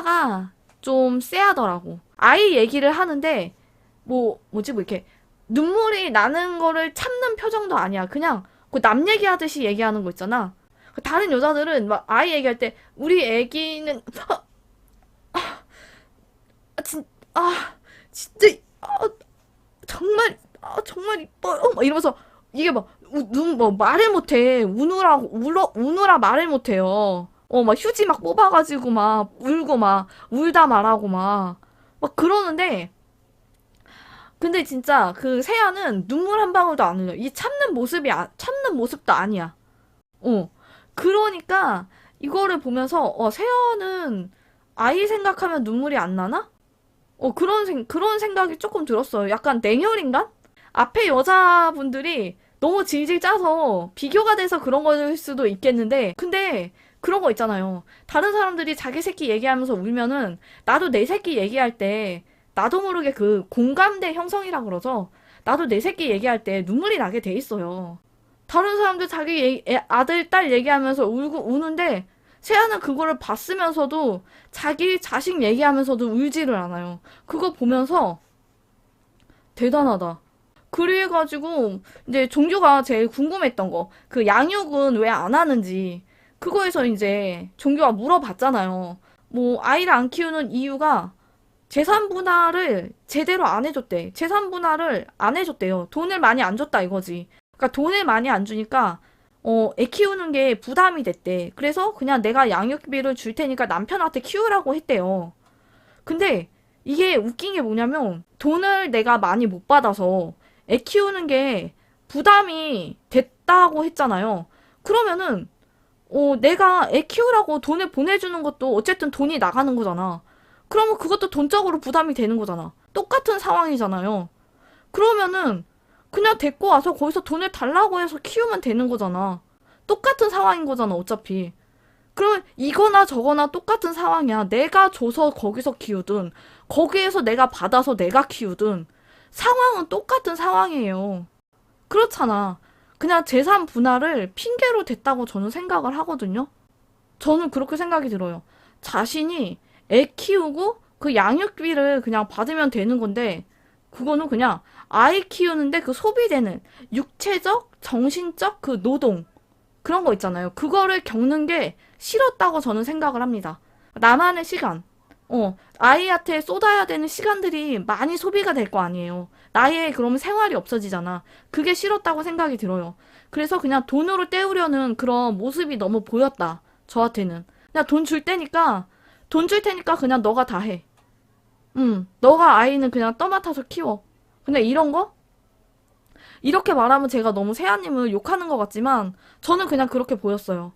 세아가 좀 쎄하더라고. 아이 얘기를 하는데 뭐 뭐지 뭐 이렇게 눈물이 나는 거를 참는 표정도 아니야. 그냥 그 남 얘기하듯이 얘기하는 거 있잖아. 그 다른 여자들은 막 아이 얘기할 때 우리 애기는 아, 아, 진, 아 진짜 아, 정말 아, 정말 이뻐요. 막 이러면서 이게 막 눈 뭐 말을 못해 우느라 울어 우느라 말을 못해요. 어 막 휴지 막 뽑아가지고 막 울고 막 울다 말하고 막 막 그러는데 근데 진짜 그 세아는 눈물 한 방울도 안 흘려. 이 참는 모습이 아, 참는 모습도 아니야. 어 그러니까 이거를 보면서 어 세아는 아이 생각하면 눈물이 안 나나? 어 그런 생 그런 생각이 조금 들었어요. 약간 냉혈인간? 앞에 여자분들이 너무 질질 짜서 비교가 돼서 그런 거일 수도 있겠는데, 근데 그런 거 있잖아요. 다른 사람들이 자기 새끼 얘기하면서 울면은, 나도 내 새끼 얘기할 때, 나도 모르게 그 공감대 형성이라 그러죠. 나도 내 새끼 얘기할 때 눈물이 나게 돼 있어요. 다른 사람들 자기 애- 아들, 딸 얘기하면서 울고, 우는데, 세아는 그거를 봤으면서도 자기 자식 얘기하면서도 울지를 않아요. 그거 보면서 대단하다. 그래가지고 이제 종규가 제일 궁금했던 거, 그 양육은 왜 안 하는지 그거에서 이제 종규가 물어봤잖아요. 뭐 아이를 안 키우는 이유가 재산 분할을 제대로 안 해줬대. 재산 분할을 안 해줬대요. 돈을 많이 안 줬다 이거지. 그러니까 돈을 많이 안 주니까 어, 애 키우는 게 부담이 됐대. 그래서 그냥 내가 양육비를 줄 테니까 남편한테 키우라고 했대요. 근데 이게 웃긴 게 뭐냐면 돈을 내가 많이 못 받아서 애 키우는 게 부담이 됐다고 했잖아요. 그러면은 어, 내가 애 키우라고 돈을 보내주는 것도 어쨌든 돈이 나가는 거잖아. 그러면 그것도 돈적으로 부담이 되는 거잖아. 똑같은 상황이잖아요. 그러면은 그냥 데리고 와서 거기서 돈을 달라고 해서 키우면 되는 거잖아. 똑같은 상황인 거잖아, 어차피. 그러면 이거나 저거나 똑같은 상황이야. 내가 줘서 거기서 키우든, 거기에서 내가 받아서 내가 키우든, 상황은 똑같은 상황이에요. 그렇잖아. 그냥 재산 분할을 핑계로 댔다고 저는 생각을 하거든요. 저는 그렇게 생각이 들어요. 자신이 애 키우고 그 양육비를 그냥 받으면 되는 건데, 그거는 그냥 아이 키우는데 그 소비되는 육체적, 정신적 그 노동, 그런 거 있잖아요. 그거를 겪는 게 싫었다고 저는 생각을 합니다. 나만의 시간, 어, 아이한테 쏟아야 되는 시간들이 많이 소비가 될 거 아니에요. 나의 그러면 생활이 없어지잖아. 그게 싫었다고 생각이 들어요. 그래서 그냥 돈으로 때우려는 그런 모습이 너무 보였다. 저한테는. 그냥 돈 줄 테니까, 돈 줄 테니까 그냥 너가 다 해. 응, 너가 아이는 그냥 떠맡아서 키워. 근데 이런 거? 이렇게 말하면 제가 너무 세아님을 욕하는 것 같지만, 저는 그냥 그렇게 보였어요.